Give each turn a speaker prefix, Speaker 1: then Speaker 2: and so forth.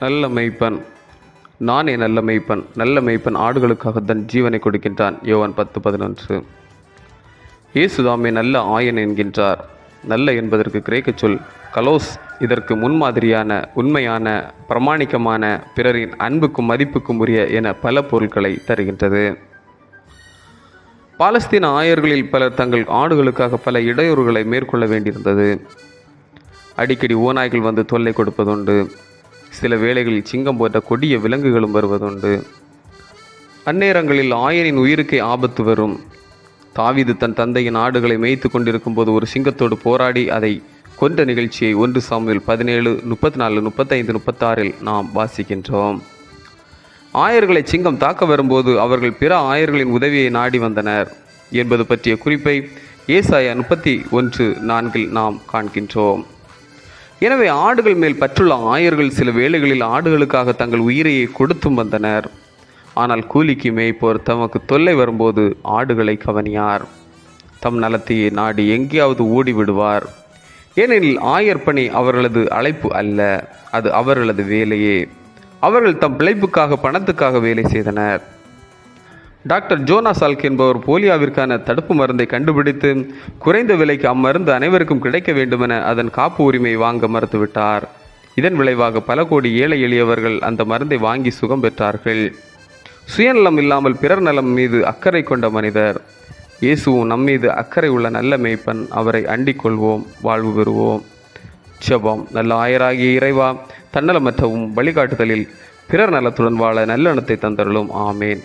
Speaker 1: நல்ல மெய்ப்பன். நானே நல்ல மெய்ப்பன். நல்ல மெய்ப்பன் ஆடுகளுக்காக தன் ஜீவனை கொடுக்கின்றான். யோவான் பத்து பதினொன்று. இயேசுதாமே நல்ல ஆயன் என்கின்றார். நல்ல என்பதற்கு கிரேக்க சொல் கலோஸ் இதற்கு முன்மாதிரியான உண்மையான பிரமாணிக்கமான பிறரின் அன்புக்கும் மதிப்புக்கும் உரிய என பல பொருட்களை தருகின்றது. பாலஸ்தீன ஆயர்களில் பலர் தங்கள் ஆடுகளுக்காக பல இடையூறுகளை மேற்கொள்ள வேண்டியிருந்தது. அடிக்கடி ஓநாய்கள் வந்து தொல்லை கொடுப்பதுண்டு. சில வேளைகளில் சிங்கம் போன்ற கொடிய விலங்குகளும் வருவதுண்டு. அந்நேரங்களில் ஆயனின் உயிருக்கே ஆபத்து வரும். தாவிது தன் தந்தையின் ஆடுகளை மேய்த்து கொண்டிருக்கும் போது ஒரு சிங்கத்தோடு போராடி அதை கொன்ற நிகழ்ச்சியை ஒன்று சாமியில் பதினேழு முப்பத்தி நாலு முப்பத்தைந்து முப்பத்தாறில் நாம் வாசிக்கின்றோம். ஆயர்களை சிங்கம் தாக்க வரும்போது அவர்கள் பிற ஆயர்களின் உதவியை நாடி வந்தனர். என்பது பற்றிய குறிப்பை ஏசாயா முப்பத்தி ஒன்று நான்கில் நாம் காண்கின்றோம். எனவே ஆடுகள் மேல் பற்றுள்ள ஆயர்கள் சில வேளைகளில் ஆடுகளுக்காக தங்கள் உயிரையை கொடுத்தும் வந்தனர். ஆனால் கூலிக்கு மேய்ப்போர் தமக்கு தொல்லை வரும்போது ஆடுகளை கவனியார். தம் நலத்தையே நாடி எங்கேயாவது ஓடி விடுவார் ஏனெனில் ஆயர் பணி அவர்களது அழைப்பு அல்ல அது அவர்களது வேலையே. அவர்கள் தம் பிழைப்புக்காக பணத்துக்காக வேலை செய்தனர். டாக்டர் ஜோனா சால்க் என்பவர் போலியோவிற்கான தடுப்பு மருந்தை கண்டுபிடித்து குறைந்த விலைக்கு அம்மருந்து அனைவருக்கும் கிடைக்க வேண்டுமென அதன் காப்பு உரிமை வாங்க மறுத்துவிட்டார். இதன் விளைவாக பல கோடி ஏழை எளியவர்கள் அந்த மருந்தை வாங்கி சுகம் பெற்றார்கள். சுயநலம் இல்லாமல் பிறர் நலம் மீது அக்கறை கொண்ட மனிதர். இயேசுவும் நம்மீது அக்கறை உள்ள நல்ல மேய்ப்பன் அவரை அண்டிக் கொள்வோம் வாழ்வு பெறுவோம். செபம் நல்ல ஆயராகிய இறைவா தன்னலமற்றவும் வழிகாட்டுதலில் பிறர் நலத்துடன் வாழ நல்லெண்ணத்தை தந்தருளும். ஆமேன்.